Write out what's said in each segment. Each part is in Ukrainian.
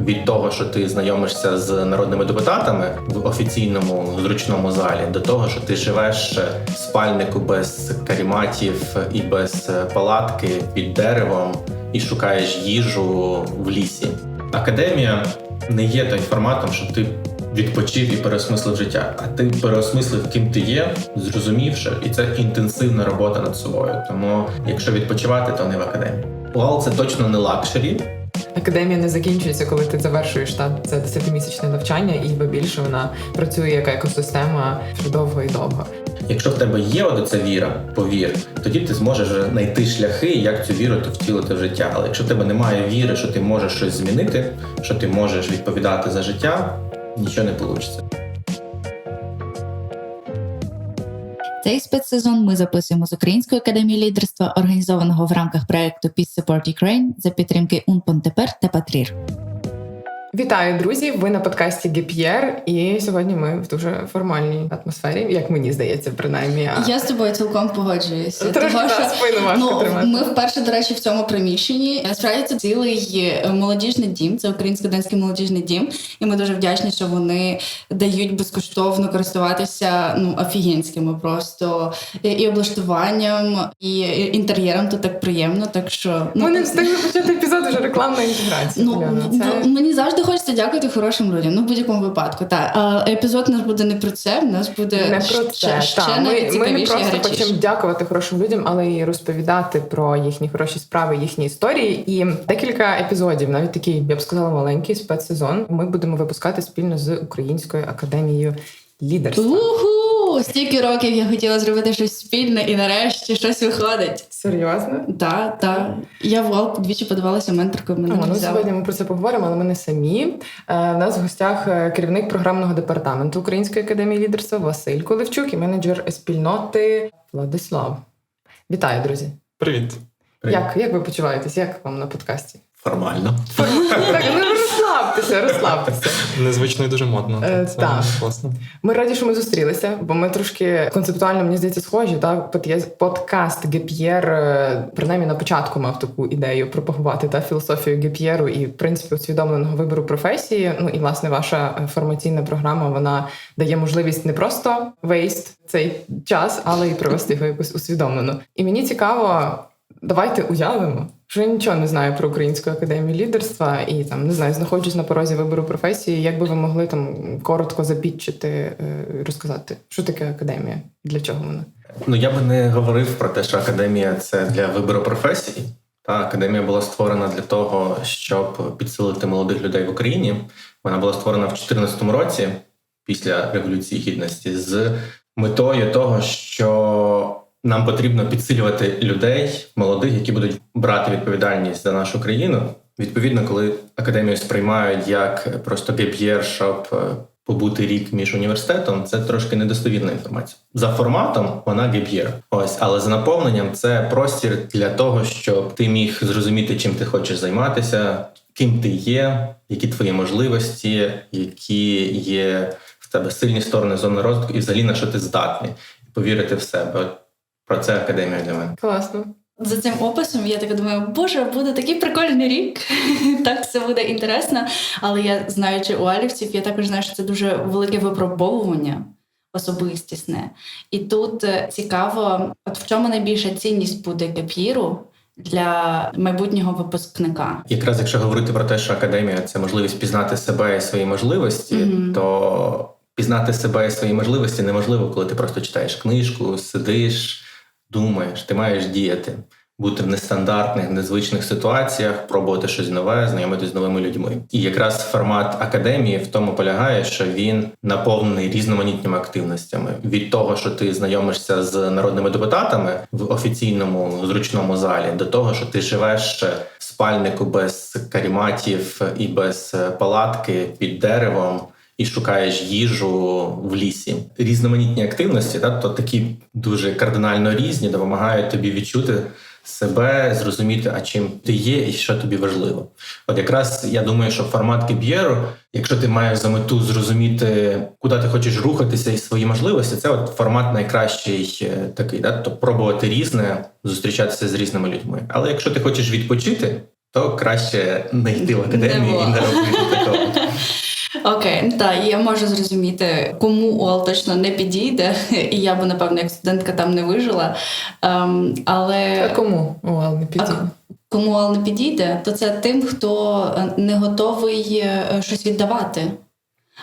Від того, що ти знайомишся з народними депутатами в офіційному зручному залі, до того, що ти живеш в спальнику без каріматів і без палатки під деревом і шукаєш їжу в лісі. Академія не є той форматом, що ти відпочив і переосмислив життя, а ти переосмислив, ким ти є, зрозумівши, і це інтенсивна робота над собою. Тому, якщо відпочивати, то не в академії. УАЛ це точно не лакшері. Академія не закінчується, коли ти завершуєш та це 10-місячне навчання, і ба більше вона працює як екосистема довго і довго. Якщо в тебе є оця віра, повір, тоді ти зможеш знайти шляхи, як цю віру ти втілити в життя. Але якщо в тебе немає віри, що ти можеш щось змінити, що ти можеш відповідати за життя, нічого не вийде. Цей спецсезон ми записуємо з Української академії лідерства, організованого в рамках проекту Peace Support Ukraine за підтримки Унпон Тепер та Патрір. Вітаю, друзі! Ви на подкасті Геп'єр, і сьогодні ми в дуже формальній атмосфері, як мені здається, принаймні. Я з тобою цілком погоджуюся. Трохи Того, що, спину важко ну, тримати. ми вперше, до речі, в цьому приміщенні. Насправді це цілий е, молодіжний дім, це українсько-данський молодіжний дім. І ми дуже вдячні, що вони дають безкоштовно користуватися ну офігенськими просто і, і облаштуванням, і інтер'єром тут так приємно. Так що ну, Ми не встигли почати епізод вже рекламна інтеграція. Ну, ну, це... мені завжди хочеться дякувати хорошим людям. Ну, в будь-якому випадку. Так. А епізод у нас буде не про це, в нас буде Не про ще, це. ще Та, навіть ми, ми не просто гарячіше. хочемо дякувати хорошим людям, але й розповідати про їхні хороші справи, їхні історії. І декілька епізодів, навіть такий, я б сказала, маленький спецсезон. Ми будемо випускати спільно з Українською академією лідерства. Уху! Стільки років я хотіла зробити щось спільне, і нарешті щось виходить. Серйозно? Так, так. Я в Вал двічі подавалася менторкою, мене О, не ну, взяли. сьогодні ми про це поговоримо, але ми не самі. Е, В нас в гостях е, керівник програмного департаменту Української академії лідерства Василь Коливчук і менеджер спільноти Владислав. Вітаю, друзі! Привіт. Як, як ви почуваєтесь? Як вам на подкасті? Формально. Так, ну розслабтеся, розслабтеся. Незвично і дуже модно. Е, Це так. класно. Ми раді, що ми зустрілися, бо ми трошки концептуально, мені здається, схожі. Так, подкаст Геп'єр, е, принаймні на початку мав таку ідею пропагувати та філософію Геп'єру і в принципі усвідомленого вибору професії. Ну і власне ваша е, формаційна програма вона дає можливість не просто вейст цей час, але й провести його якось усвідомлено. І мені цікаво, давайте уявимо. Що я нічого не знаю про Українську академію лідерства і там не знаю, знаходжусь на порозі вибору професії. Як би ви могли там коротко запітчити, е, розказати, що таке академія, для чого вона? Ну я би не говорив про те, що академія це для вибору професії. Та академія була створена для того, щоб підсилити молодих людей в Україні. Вона була створена в 2014 році після революції гідності з метою того, що нам потрібно підсилювати людей, молодих, які будуть брати відповідальність за нашу країну. Відповідно, коли академію сприймають як просто геп'єр, щоб е, побути рік між університетом, це трошки недостовірна інформація. За форматом вона геп'єр. Ось, але за наповненням це простір для того, щоб ти міг зрозуміти, чим ти хочеш займатися, ким ти є, які твої можливості, які є в тебе сильні сторони зони розвитку, і взагалі на що ти здатний, повірити в себе. Про це академія для мене. Класно. За цим описом я так думаю, боже, буде такий прикольний рік. так все буде інтересно. Але я знаючи уалівців, я також знаю, що це дуже велике випробовування особистісне. І тут е, цікаво, от в чому найбільша цінність буде геп'іру для майбутнього випускника. Якраз якщо говорити про те, що академія це можливість пізнати себе і свої можливості, Мгм. то пізнати себе і свої можливості неможливо, коли ти просто читаєш книжку, сидиш, думаєш, ти маєш діяти, бути в нестандартних, незвичних ситуаціях, пробувати щось нове, знайомитися з новими людьми. І якраз формат академії в тому полягає, що він наповнений різноманітними активностями від того, що ти знайомишся з народними депутатами в офіційному зручному залі, до того, що ти живеш в спальнику без каріматів і без палатки під деревом. І шукаєш їжу в лісі. Різноманітні активності, та, то такі дуже кардинально різні, допомагають тобі відчути себе, зрозуміти, а чим ти є і що тобі важливо. От якраз я думаю, що формат Кіб'єру, якщо ти маєш за мету зрозуміти, куди ти хочеш рухатися і свої можливості, це от формат найкращий е, такий, да? тобто пробувати різне, зустрічатися з різними людьми. Але якщо ти хочеш відпочити, то краще не йти в академію і не робити такого. Окей, та так, я можу зрозуміти, кому УАЛ точно не підійде, і я би, напевно, як студентка там не вижила. Ем, але А кому? Уал не підійде. кому УАЛ не підійде, то це тим, хто не готовий е, щось віддавати.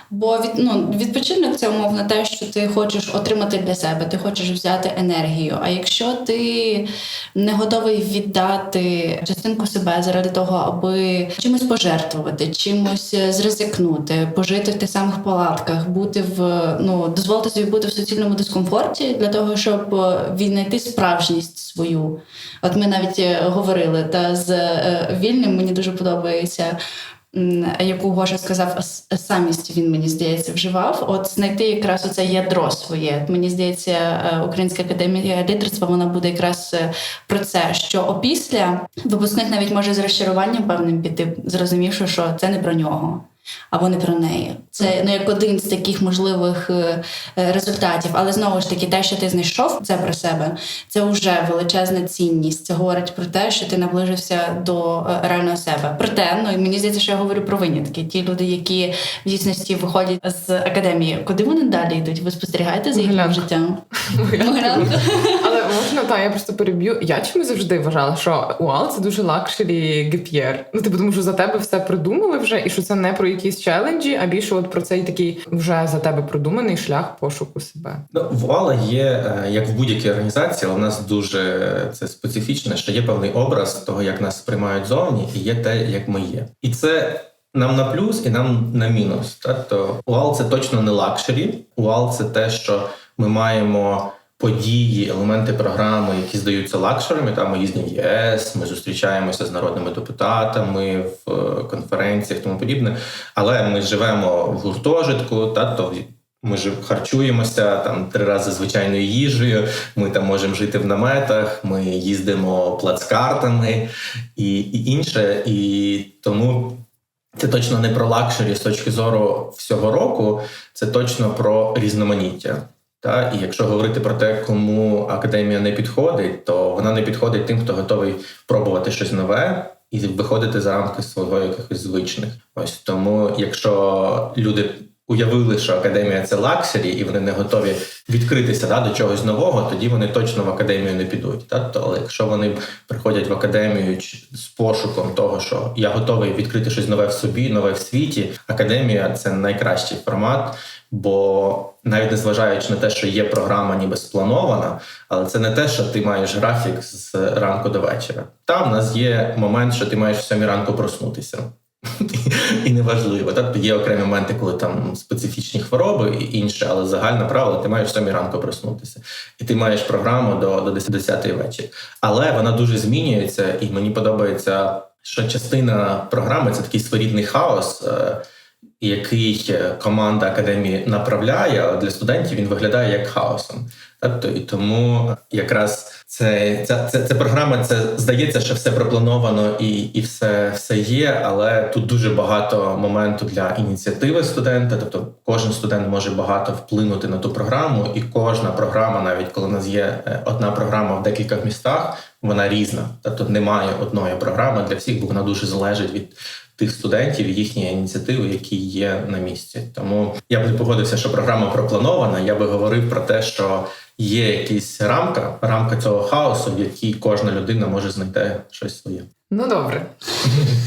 Бо від, ну, відпочинок це умовно те, що ти хочеш отримати для себе, ти хочеш взяти енергію. А якщо ти не готовий віддати частинку себе заради того, аби чимось пожертвувати, чимось е, зризикнути, пожити в тих самих палатках, бути в ну дозволити собі бути в суцільному дискомфорті для того, щоб е, віднайти справжність свою. От ми навіть е, говорили та з е, вільним мені дуже подобається яку Гоша сказав, самість він мені здається вживав. От знайти якраз оце ядро своє. Мені здається, е, Українська академія лідерства вона буде якраз е, про це, що опісля випускник навіть може з розчаруванням певним піти, зрозумівши, що це не про нього. Або не про неї. Це ну як один з таких можливих е, е, результатів. Але знову ж таки, те, що ти знайшов це про себе, це вже величезна цінність. Це говорить про те, що ти наближився до е, реального себе. Проте, ну і мені здається, що я говорю про винятки. Ті люди, які в дійсності виходять з академії, куди вони далі йдуть? Ви спостерігаєте за їхнім життям? Але можна, та я просто переб'ю. Я чомусь завжди вважала, що УАЛ це дуже лакшері геп'єр. Ну, типу, тому що за тебе все придумали вже, і що це не про якісь челенджі, а більше от про цей такий вже за тебе продуманий шлях пошуку себе. Ну, в є, е, як в будь-якій організації, але в нас дуже це специфічне, що є певний образ того, як нас сприймають зовні, і є те, як ми є. І це нам на плюс і нам на мінус. Тобто УАЛ це точно не лакшері. УАЛ це те, що ми маємо. Події, елементи програми, які здаються лакшерами, там ми їздимо в ЄС, ми зустрічаємося з народними депутатами в е, конференціях, тому подібне. Але ми живемо в гуртожитку, та то ми ж харчуємося там три рази звичайною їжею. Ми там можемо жити в наметах, ми їздимо плацкартами і, і інше. І тому це точно не про лакшері з точки зору всього року, це точно про різноманіття. Та і якщо говорити про те, кому академія не підходить, то вона не підходить тим, хто готовий пробувати щось нове і виходити за рамки свого якихось звичних. Ось тому, якщо люди уявили, що академія це лаксері, і вони не готові відкритися да, до чогось нового, тоді вони точно в академію не підуть. Та? То, але якщо вони приходять в академію з пошуком того, що я готовий відкрити щось нове в собі, нове в світі, академія це найкращий формат. Бо навіть незважаючи на те, що є програма ніби спланована, але це не те, що ти маєш графік з ранку до вечора. Там в нас є момент, що ти маєш в сьомій ранку проснутися. І неважливо. Тобто є окремі моменти, коли там специфічні хвороби і інше, але загальне правило, ти маєш сьомій ранку проснутися. І ти маєш програму до, до 10 вечора. Але вона дуже змінюється, і мені подобається, що частина програми це такий своєрідний хаос. е, Який е, команда академії направляє, для студентів він виглядає як хаосом. Тобто і тому якраз це, ця, це, це програма, це здається, що все проплановано і, і все, все є, але тут дуже багато моменту для ініціативи студента. Тобто кожен студент може багато вплинути на ту програму, і кожна програма, навіть коли у нас є е, одна програма в декількох містах, вона різна. Тобто немає одної програми для всіх, бо вона дуже залежить від тих студентів їхні ініціативи, які є на місці. Тому я б не погодився, що програма пропланована. Я би говорив про те, що є якась рамка, рамка цього хаосу, в якій кожна людина може знайти щось своє. Ну добре.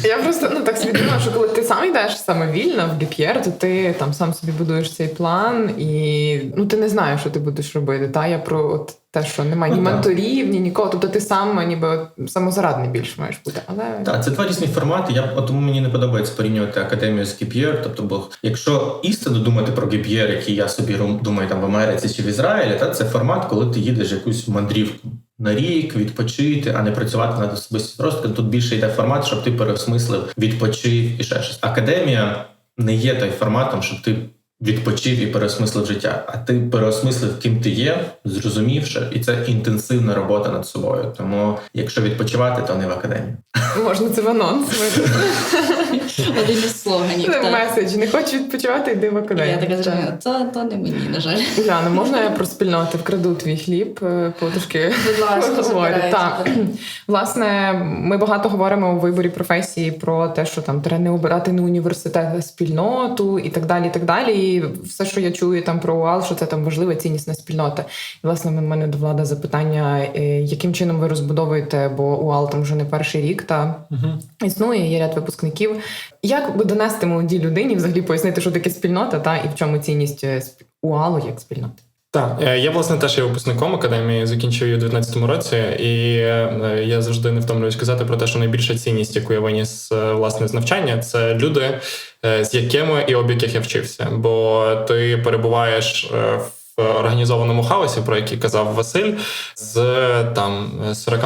Я просто ну так собі думаю, що коли ти сам йдеш саме вільно в гіп'єр, то ти там сам собі будуєш цей план, і ну ти не знаєш, що ти будеш робити. Та я про от те, що немає ні Ну, менторів, ні нікого. Тобто ти сам ніби от, самозарадний більше маєш бути. Але Так, це два різні формати. Я от тому мені не подобається порівнювати академію з GPR. Тобто, бо якщо істинно думати про GPR, який я собі думаю там в Америці чи в Ізраїлі, та це формат, коли ти їдеш якусь мандрівку на рік, відпочити, а не працювати над особистим розвитком. Тут більше йде формат, щоб ти переосмислив, відпочив і ще щось. Академія не є той форматом, щоб ти відпочив і переосмислив життя, а ти переосмислив, ким ти є, зрозумівши, і це інтенсивна робота над собою. Тому, якщо відпочивати, то не в академії. Можна це в анонс. Один із слоганів. Це меседж. Не хочу відпочивати, йди в академію. Я така Так. зрозуміла, то, то не мені, на жаль. Яна, можна я про спільноти вкраду твій хліб е, потрошки Будь ласка, говорю. Так. Власне, ми багато говоримо у виборі професії про те, що там треба не обирати на університет а спільноту і так далі. І так далі. І все, що я чую там про УАЛ, що це там важлива ціннісна спільнота. І власне в мене до влада запитання, е, яким чином ви розбудовуєте, бо УАЛ там вже не перший рік та існує, є ряд випускників. Як би донести молодій людині, взагалі пояснити, що таке спільнота, та і в чому цінність е, УАЛу як спільноти? Так, е, я власне теж є випускником академії, закінчив її у 19-му році, і е, я завжди не втомлююсь казати про те, що найбільша цінність, яку я виніс е, власне з навчання, це люди, з якими і об яких я вчився. Бо ти перебуваєш в організованому хаосі, про який казав Василь, з там 40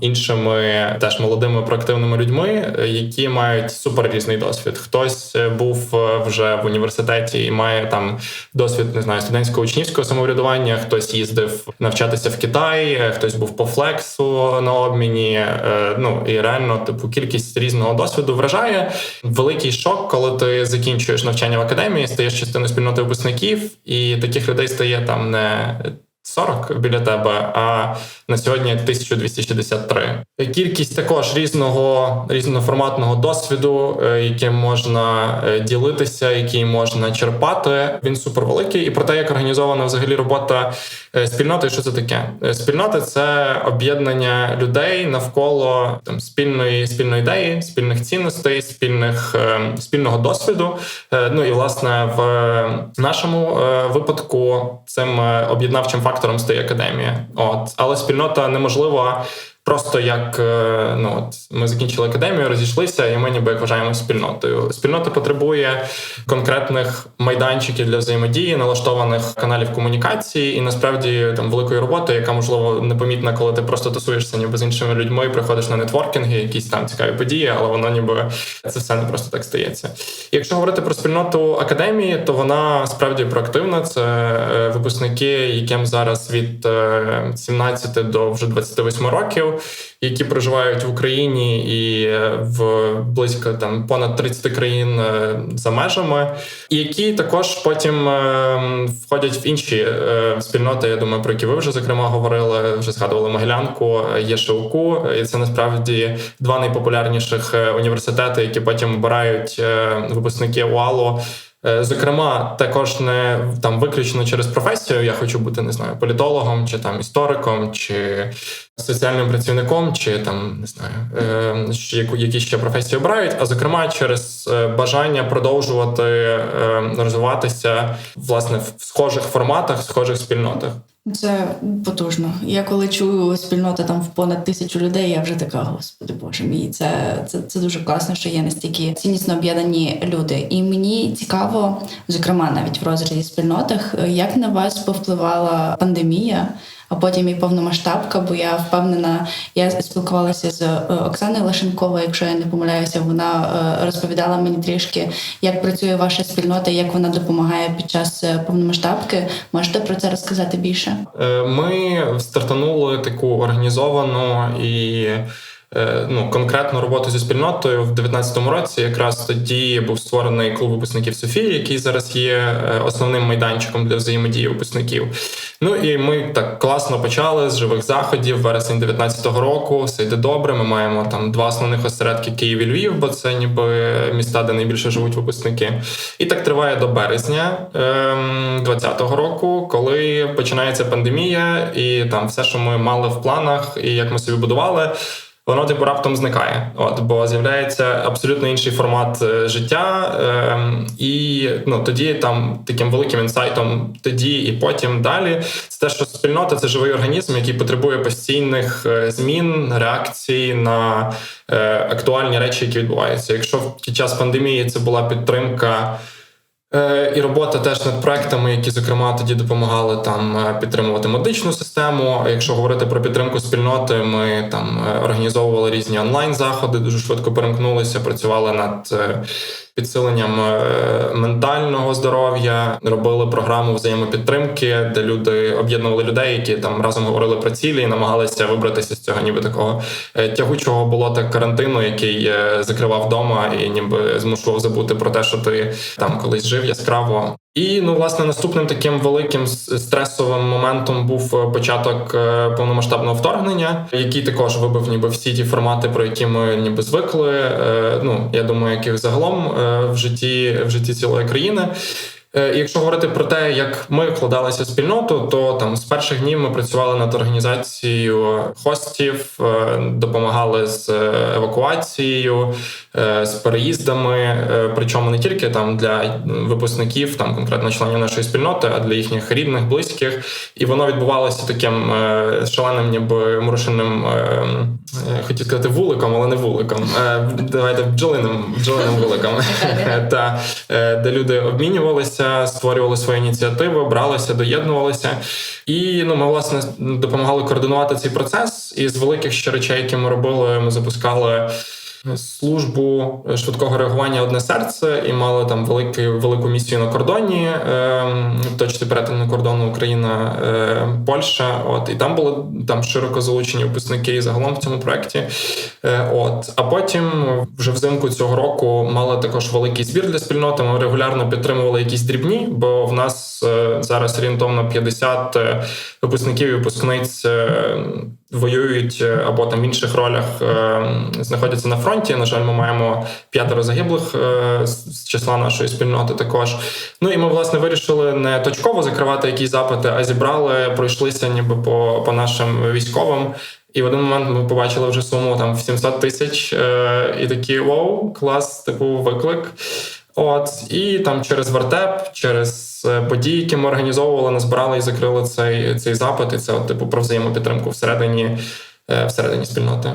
іншими теж молодими проактивними людьми, які мають супер різний досвід. Хтось е, був е, вже в університеті і має там досвід не знаю студентського учнівського самоврядування. Хтось їздив навчатися в Китай, хтось був по флексу на обміні. е, Ну і реально, типу, кількість різного досвіду вражає. Великий шок, коли ти закінчуєш навчання в академії, стаєш частиною спільноти випускників, і таких людей стає там не. 40 біля тебе, а на сьогодні 1263. Кількість також різного різноформатного досвіду, е, яким можна е, ділитися, який можна черпати. Він супервеликий. І про те, як організована взагалі робота е, спільноти, що це таке? Спільнота це об'єднання людей навколо там спільної спільної ідеї, спільних цінностей, спільних спільного досвіду. Ну і власне в нашому випадку цим об'єднавчим фактором стає академія. От але спільнота неможлива. Просто як е, ну от ми закінчили академію, розійшлися, і ми ніби як вважаємо спільнотою. Спільнота потребує конкретних майданчиків для взаємодії, налаштованих каналів комунікації, і насправді там великої роботи, яка можливо непомітна, коли ти просто тусуєшся ніби з іншими людьми, приходиш на нетворкінги, якісь там цікаві події, але воно ніби це все не просто так стається. І Якщо говорити про спільноту академії, то вона справді проактивна. Це е, випускники, яким зараз від е, 17 до вже 28 років, які проживають в Україні і е, в близько там понад 30 країн е, за межами, і які також потім е, входять в інші спільноти. Я думаю, про які ви вже зокрема говорили, вже згадували Могилянку, є Шауку, і це насправді два найпопулярніших університети, які потім обирають випускники УАЛу. Е, Зокрема, також не там виключно через професію. Я хочу бути не знаю політологом, чи там істориком, чи соціальним працівником, чи там не знаю, е, яку які ще професії обирають. А зокрема, через е, бажання продовжувати розвиватися власне в схожих форматах, в схожих спільнотах. Це потужно. Я коли чую спільнота там в понад тисячу людей, я вже така, господи боже мій, це, це, це дуже класно, що є настільки ціннісно об'єднані люди. І мені цікаво, зокрема, навіть в розрізі спільнотах, як на вас повпливала пандемія. А потім і повномасштабка, бо я впевнена, я спілкувалася з е, Оксаною Лашенковою, якщо я не помиляюся, вона е, розповідала мені трішки, як працює ваша спільнота, як вона допомагає під час е, повномасштабки. Можете про це розказати більше? Ми стартанули таку організовану і ну, конкретну роботу зі спільнотою в 2019 році. Якраз тоді був створений клуб випускників Софії, який зараз є е, основним майданчиком для взаємодії випускників. Ну і ми так класно почали з живих заходів. Вересень 2019 року все йде добре. Ми маємо там два основних осередки Київ і Львів, бо це ніби міста, де найбільше живуть випускники. І так триває до березня ем, 2020 року, коли починається пандемія, і там все, що ми мали в планах, і як ми собі будували. Воно типу раптом зникає, от бо з'являється абсолютно інший формат е, життя, ем, і ну тоді там таким великим інсайтом, тоді і потім далі, це те, що спільнота це живий організм, який потребує постійних е, змін, реакцій на е, актуальні речі, які відбуваються. Якщо в під час пандемії це була підтримка. Е, І робота теж над проектами, які зокрема тоді допомагали там е, підтримувати медичну систему. Якщо говорити про підтримку спільноти, ми там е, організовували різні онлайн заходи, дуже швидко перемкнулися, працювали над підсиленням е, ментального здоров'я, робили програму взаємопідтримки, де люди об'єднували людей, які там разом говорили про цілі і намагалися вибратися з цього, ніби такого е, тягучого болота карантину, який е, закривав вдома і ніби змушував забути про те, що ти там колись жив яскраво. І ну, власне, наступним таким великим стресовим моментом був е, початок е, повномасштабного вторгнення, який також вибив ніби всі ті формати, про які ми ніби звикли. е, Ну я думаю, яких загалом в житті в житті цілої країни. Якщо говорити про те, як ми вкладалися в спільноту, то там з перших днів ми працювали над організацією хостів, допомагали з евакуацією, з переїздами. е, Причому не тільки там для випускників, там конкретно членів нашої спільноти, а для їхніх рідних, близьких. І воно відбувалося таким е, шаленим, ніби мурашиним, е, е, хотів сказати вуликом, але не вуликом. Е, Давайте бджолиним, бджолиним вуликом. Та е, де люди обмінювалися, створювали свої ініціативи, бралися, доєднувалися. І ну, ми власне допомагали координувати цей процес. І з великих ще речей, які ми робили, ми запускали. Службу швидкого реагування одне серце і мали там велику, велику місію на кордоні е, в точці перетину кордону Україна е, Польща. От і там були там широко залучені випускники загалом в цьому проєкті. Е, от а потім вже взимку цього року мали також великий збір для спільноти. Ми регулярно підтримували якісь дрібні, бо в нас е, зараз орієнтовно 50 е, випускників і випускниць. е, Воюють е, або там в інших ролях е, знаходяться на фронті. На жаль, ми маємо п'ятеро загиблих е, з з числа нашої спільноти. Також ну і ми власне вирішили не точково закривати якісь запити, а зібрали, пройшлися ніби по, по нашим військовим. І в один момент ми побачили вже суму там в 700 тисяч, е, і такі вау, клас, типу виклик. От і там через вертеп, через е, події, які ми організовували, назбирали і закрили цей, цей запит. І це от, типу про взаємопідтримку всередині, е, всередині спільноти.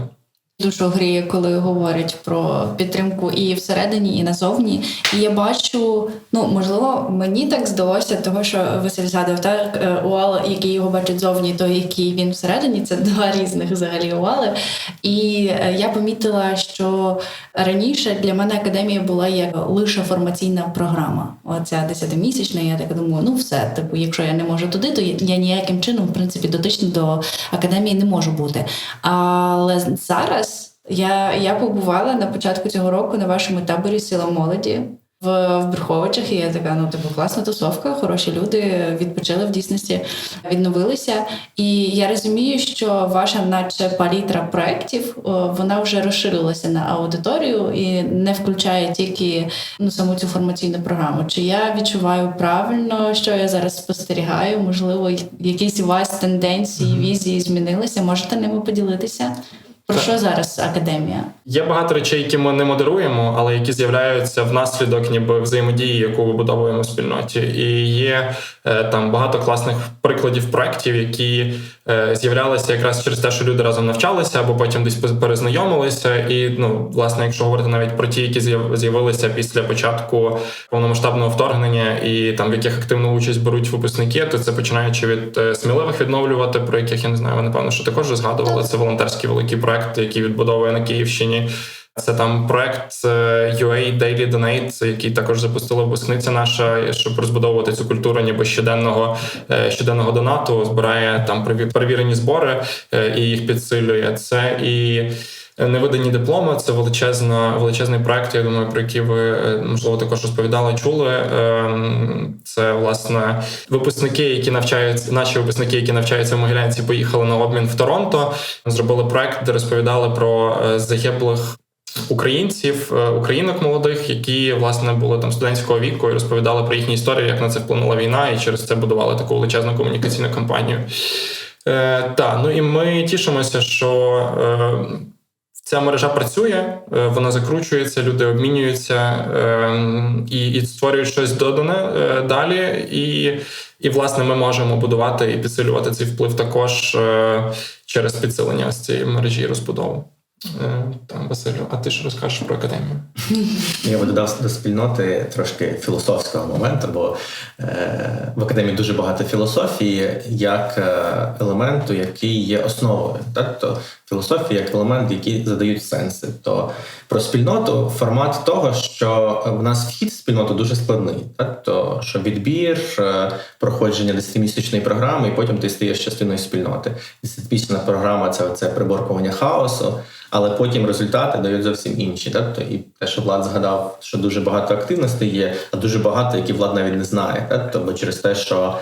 Душу гріє, коли говорять про підтримку і всередині, і назовні. І я бачу, ну можливо, мені так здалося, того що Василь згадав так е, уал, який його бачить зовні, то який він всередині, це два різних взагалі уали. І е, я помітила, що раніше для мене академія була як лише формаційна програма. Оця десятимісячна. Я так думаю, ну все, типу, якщо я не можу туди, то я ніяким чином, в принципі, дотично до академії не можу бути. Але зараз я, я побувала на початку цього року на вашому таборі Сила молоді. В, в Брюховичах і я така, ну типу класна тусовка, хороші люди відпочили в дійсності, відновилися. І я розумію, що ваша, наче палітра проєктів, вона вже розширилася на аудиторію і не включає тільки ну саму цю формаційну програму. Чи я відчуваю правильно, що я зараз спостерігаю? Можливо, якісь у вас тенденції, візії змінилися? Можете ними поділитися? Про що зараз академія? Є багато речей, які ми не модеруємо, але які з'являються внаслідок ніби взаємодії, яку вибудовуємо в спільноті. І є е, там багато класних прикладів проєктів, які е, з'являлися якраз через те, що люди разом навчалися або потім десь перезнайомилися. І ну, власне, якщо говорити навіть про ті, які з'яв- з'явилися після початку повномасштабного вторгнення, і там в яких активну участь беруть випускники, то це починаючи від е, сміливих відновлювати, про яких я не знаю, ви напевно, що також згадували. Це волонтерський великий проект, який відбудовує на Київщині. Це там проект UA Daily Donate, який також запустила випускниця наша, щоб розбудовувати цю культуру ніби щоденного е, щоденного донату, збирає там перевірені збори е, і їх підсилює. Це і невидані дипломи. Це величезна величезний проект. Я думаю, про який ви е, можливо також розповідали, чули. Ем, Це власне випускники, які навчаються, наші випускники, які навчаються в Могилянці, поїхали на обмін в Торонто. Зробили проект, де розповідали про е, загиблих. Українців, е, українок молодих, які власне були там студентського віку і розповідали про їхні історії, як на це вплинула війна, і через це будували таку величезну комунікаційну кампанію. Е, та, ну і ми тішимося, що е, ця мережа працює, е, вона закручується, люди обмінюються е, і, і створюють щось додане е, далі. І, і, власне, ми можемо будувати і підсилювати цей вплив також через підсилення з цієї мережі розбудову. Там, Василю, а ти що розкажеш про академію? Я би додав до спільноти трошки філософського моменту, бо е, в академії дуже багато філософії як е, елементу, який є основою. Так? То філософія як елемент, який задають сенси. То про спільноту формат того, що в нас вхід в спільноту дуже складний. Так? То що відбір, е, проходження десятимісячної програми, і потім ти стаєш частиною спільноти. Десятимісячна програма це, це приборкування хаосу. Але потім результати дають зовсім інші. Так? То І те, що Влад згадав, що дуже багато активностей є, а дуже багато, які Влад навіть не знає. Так? Тобто через те, що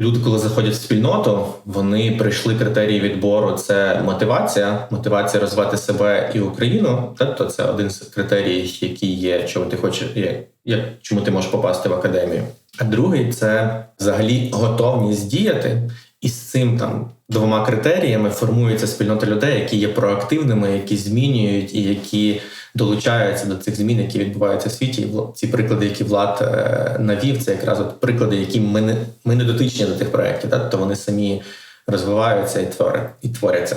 люди, коли заходять в спільноту, вони прийшли критерії відбору: це мотивація, мотивація розвивати себе і Україну. Так? То це один з критеріїв, який є, чому ти хочеш, як, чому ти можеш попасти в академію. А другий це взагалі готовність діяти. І з цим там двома критеріями формується спільнота людей, які є проактивними, які змінюють і які долучаються до цих змін, які відбуваються в світі. І ці приклади, які влад е, навів, це якраз от приклади, які ми не ми не дотичні до тих проєктів, так? то вони самі розвиваються і творять і творяться.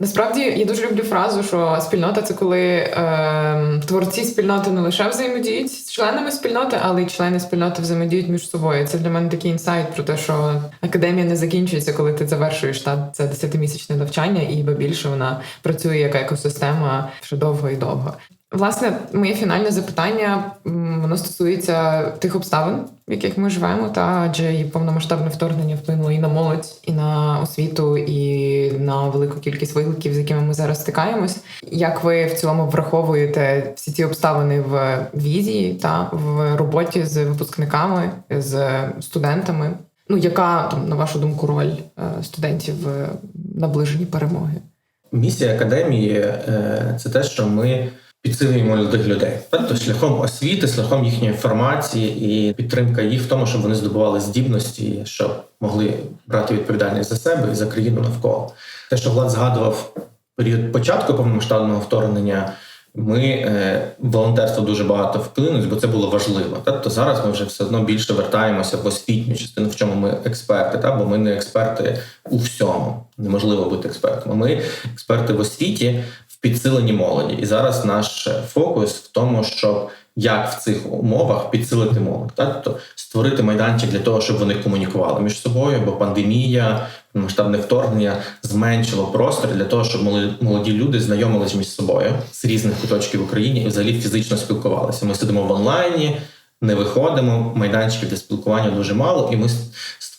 Насправді я дуже люблю фразу, що спільнота це коли е, творці спільноти не лише взаємодіють з членами спільноти, але й члени спільноти взаємодіють між собою. Це для мене такий інсайт про те, що академія не закінчується, коли ти завершуєш та це десятимісячне навчання, і ба більше вона працює як екосистема ще довго і довго. Власне, моє фінальне запитання воно стосується тих обставин, в яких ми живемо, та адже і повномасштабне вторгнення вплинуло і на молодь, і на освіту, і на велику кількість викликів, з якими ми зараз стикаємось. Як ви в цілому враховуєте всі ці обставини в візії та в роботі з випускниками, з студентами? Ну, яка там, на вашу думку, роль е, студентів в наближенні перемоги? Місія академії е, це те, що ми підсилюємо молодих людей, тобто шляхом освіти, шляхом їхньої формації і підтримка їх в тому, щоб вони здобували здібності, щоб могли брати відповідальність за себе і за країну навколо. Те, що Влад згадував період початку повномасштабного вторгнення. Ми е, волонтерство дуже багато вплинули, бо це було важливо. Тобто зараз ми вже все одно більше вертаємося в освітню частину, в чому ми експерти, та бо ми не експерти у всьому. Неможливо бути експертом. Ми експерти в освіті в підсиленні молоді. І зараз наш фокус в тому, щоб як в цих умовах підсилити молодь, так тобто створити майданчик для того, щоб вони комунікували між собою, бо пандемія, масштабне вторгнення зменшило простір для того, щоб молоді люди знайомились між собою з різних куточків України і взагалі фізично спілкувалися. Ми сидимо в онлайні, не виходимо. Майданчиків для спілкування дуже мало, і ми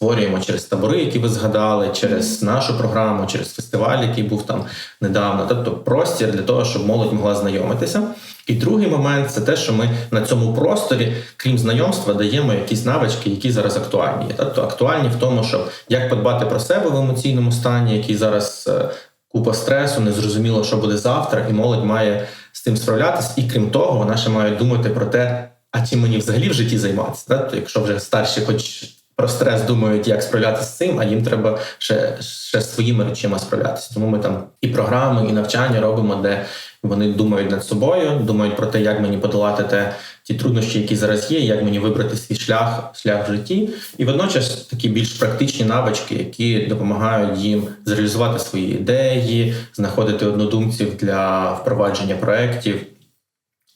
створюємо через табори, які ви згадали, через нашу програму, через фестиваль, який був там недавно. Тобто простір для того, щоб молодь могла знайомитися. І другий момент це те, що ми на цьому просторі, крім знайомства, даємо якісь навички, які зараз актуальні. Тобто актуальні в тому, що як подбати про себе в емоційному стані, який зараз е, купа стресу, незрозуміло, що буде завтра, і молодь має з цим справлятись. І крім того, вона ще має думати про те, а чим мені взагалі в житті займатися. Да? То якщо вже старші, хоч про стрес думають, як справлятися з цим, а їм треба ще, ще своїми речами справлятися. Тому ми там і програми, і навчання робимо, де вони думають над собою, думають про те, як мені подолати те, ті труднощі, які зараз є, як мені вибрати свій шлях, шлях в житті, і водночас такі більш практичні навички, які допомагають їм зреалізувати свої ідеї, знаходити однодумців для впровадження проєктів.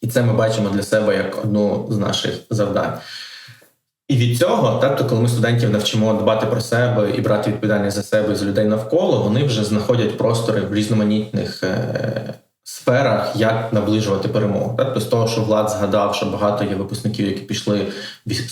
І це ми бачимо для себе як одну з наших завдань. І від цього, так, то коли ми студентів навчимо дбати про себе і брати відповідальність за себе і за людей навколо, вони вже знаходять простори в різноманітних е- сферах, як наближувати перемогу. Так, то з того, що Влад згадав, що багато є випускників, які пішли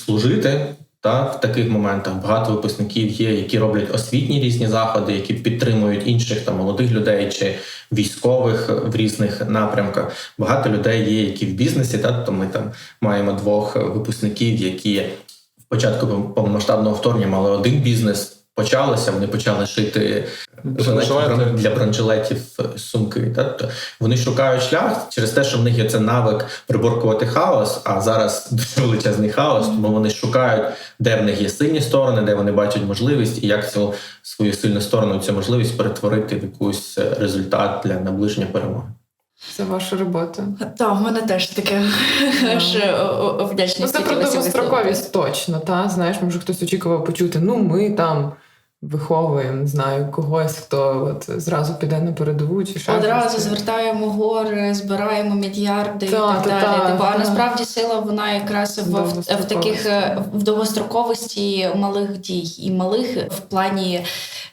служити. Так, в таких моментах багато випускників є, які роблять освітні різні заходи, які підтримують інших там молодих людей чи військових в різних напрямках. Багато людей є, які в бізнесі. Так, то ми там маємо двох випускників, які початку повномасштабного вторгнення мали один бізнес. Почалося, вони почали шити Бронежилети. для бронежилетів сумки. Тобто вони шукають шлях через те, що в них є це навик приборкувати хаос, а зараз дуже величезний хаос, тому вони шукають, де в них є сильні сторони, де вони бачать можливість, і як цю свою сильну сторону, цю можливість перетворити в якийсь результат для наближення перемоги. Це ваша робота. Так, в мене теж таке аж вдячність. Ну, це про довгостроковість точно, та знаєш, може хтось очікував почути. Ну, ми там виховуємо, не знаю, когось, хто от зразу піде на передову чи ще Одразу щось. звертаємо гори, збираємо мільярди і так та, далі. та, Типу, а насправді сила вона якраз в, в, в таких е, в довгостроковості малих дій і малих в плані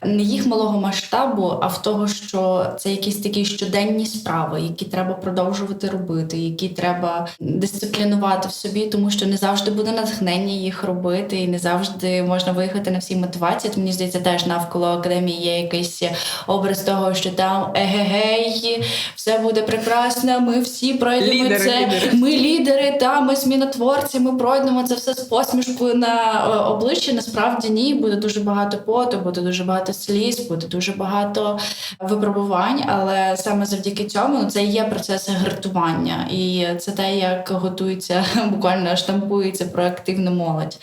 не їх малого масштабу, а в того, що це якісь такі щоденні справи, які треба продовжувати робити, які треба дисциплінувати в собі, тому що не завжди буде натхнення їх робити, і не завжди можна виїхати на всі мотивації. Мені здається, теж навколо академії є якийсь образ того, що там егегей, все буде прекрасно. Ми всі пройдемо Лідери, це. лідери. Ми лідери, та ми змінотворці. Ми пройдемо це все з посмішкою на е, обличчі. Насправді ні, буде дуже багато поту, буде дуже багато сліз, буде дуже багато випробувань. Але саме завдяки цьому ну, це і є процес гартування, і це те, як готується буквально штампується проактивна молодь.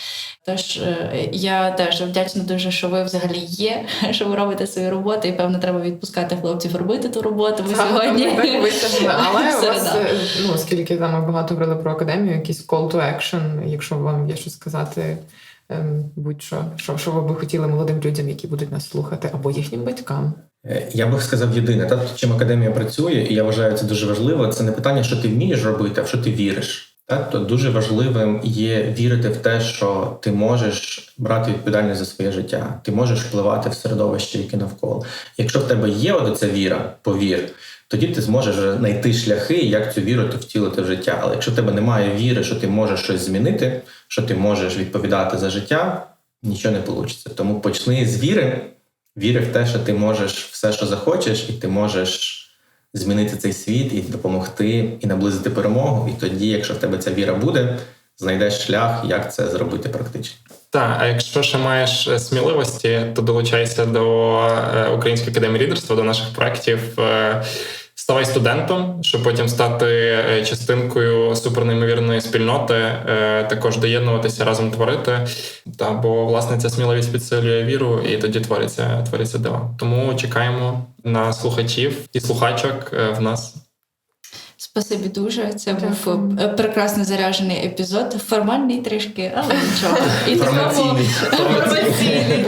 Тож е, я теж вдячна дуже, що ви взагалі є, що ви робите свою роботу, і певно, треба відпускати хлопців робити ту роботу. Бо Так, сьогодні так. Але у вас, е, ну, оскільки там ми багато говорили про академію, якийсь call to action, якщо вам є що сказати, будь-що, що, що ви би хотіли молодим людям, які будуть нас слухати, або їхнім батькам. Е, Я би сказав єдине, та чим академія працює, і я вважаю це дуже важливо. Це не питання, що ти вмієш робити, а в що ти віриш. Так, то дуже важливим є вірити в те, що ти можеш брати відповідальність за своє життя, ти можеш впливати в середовище, яке навколо. Якщо в тебе є от віра, повір, тоді ти зможеш знайти шляхи, як цю віру ти втілити в життя. Але якщо в тебе немає віри, що ти можеш щось змінити, що ти можеш відповідати за життя, нічого не вийде. Тому почни з віри, віри в те, що ти можеш все, що захочеш, і ти можеш змінити цей світ і допомогти, і наблизити перемогу. І тоді, якщо в тебе ця віра буде, знайдеш шлях, як це зробити практично. Так, а якщо ще маєш е, сміливості, то долучайся до е, Української академії лідерства, до наших проєктів. Ставай студентом, щоб потім стати е, частинкою супернеймовірної спільноти, е, також доєднуватися разом творити. Та бо власне ця сміливість підсилює віру, і тоді твориться твориться дива. Тому чекаємо на слухачів і слухачок е, в нас. Спасибі дуже. Це Дякую. був е, прекрасно заряджений епізод. Формальний трішки, але нічого. І Інформаційний. інформаційний.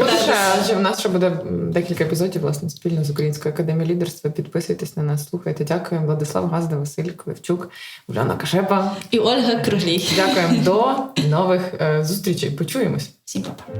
В нас ще буде декілька епізодів, власне, спільно з Українською академією лідерства. Підписуйтесь на нас, слухайте. Дякуємо. Владислав Газда, Василь Клевчук, Уляна Кашепа. І Ольга Кролій. Дякуємо до нових е, зустрічей. Почуємось. Всім па-па.